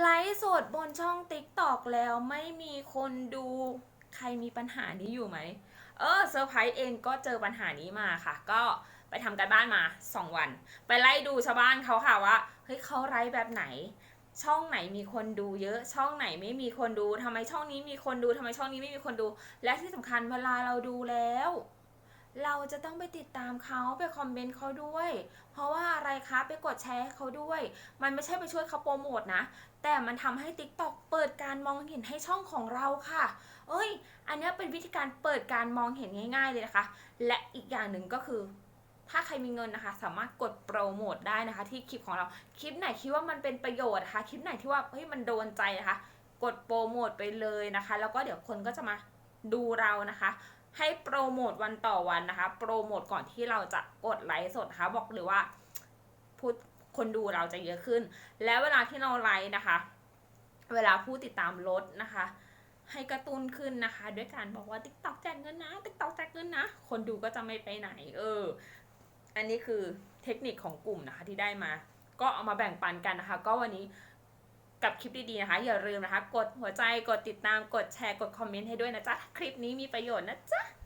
ไลฟ์สดบนช่อง t ิ k t o k แล้วไม่มีคนดูใครมีปัญหานี้อยู่ไหม เออเซอร์ไพรส์เองก็เจอปัญหานี้มาค่ะ ก็ไปทำการบ้านมา 2 วัน ไปไล่ดูชาวบ้านเขาค่ะว่าเฮ้ยเขาไลฟ์แบบไหน ช่องไหนมีคนดูเยอะ ช่องไหนไม่มีคนดูทำไมช่องนี้มีคนดูทำไมช่องนี้ไม่มีคนดู และที่สำคัญเวลาเราดูแล้ว เราจะต้องไปติดตามเขาไปคอมเมนต์เขาด้วย เพราะว่าอะไรคะไปกดแชร์ให้เขาด้วย มันไม่ใช่ไปช่วยเขาโปรโมทนะ แต่มันทำให้ TikTok เปิดการมองเห็นให้ช่องของเราค่ะ เอ้ย อันนี้เป็นวิธีการเปิดการมองเห็นง่าย ๆเลยนะคะ และอีกอย่างหนึ่งก็คือ ถ้าใครมีเงินนะคะ สามารถกดโปรโมทได้นะคะ ที่คลิปของเรา คลิปไหนคิดว่ามันเป็นประโยชน์นะคะ คลิปไหนที่ว่าเฮ้ยมันโดนใจนะคะ กดโปรโมทไปเลยนะคะ แล้วก็เดี๋ยวคนก็จะมาดูเรานะคะ ให้โปรโมทวันต่อวันนะคะ โปรโมทก่อนที่เราจะกดไลฟ์สดนะคะ บอกเลยว่าพูดคนดูเราจะเยอะขึ้น แล้วเวลาที่เราไลฟ์นะคะ เวลาผู้ติดตามลดนะคะ ให้กระตุ้นขึ้นนะคะ ด้วยการบอกว่า t ิ k t o k แจกเงินนะ t ิ k t o k แจกเงินนะ คนดูก็จะไม่ไปไหน เออ อันนี้คือเทคนิคของกลุ่มนะคะที่ได้มา ก็เอามาแบ่งปันกันนะคะ ก็วันนี้ กับคลิปดีๆนะคะ อย่าลืมนะคะ กดหัวใจกดติดตามกดแชร์กดคอมเมนต์ให้ด้วยนะจ๊ะ คลิปนี้มีประโยชน์นะจ๊ะ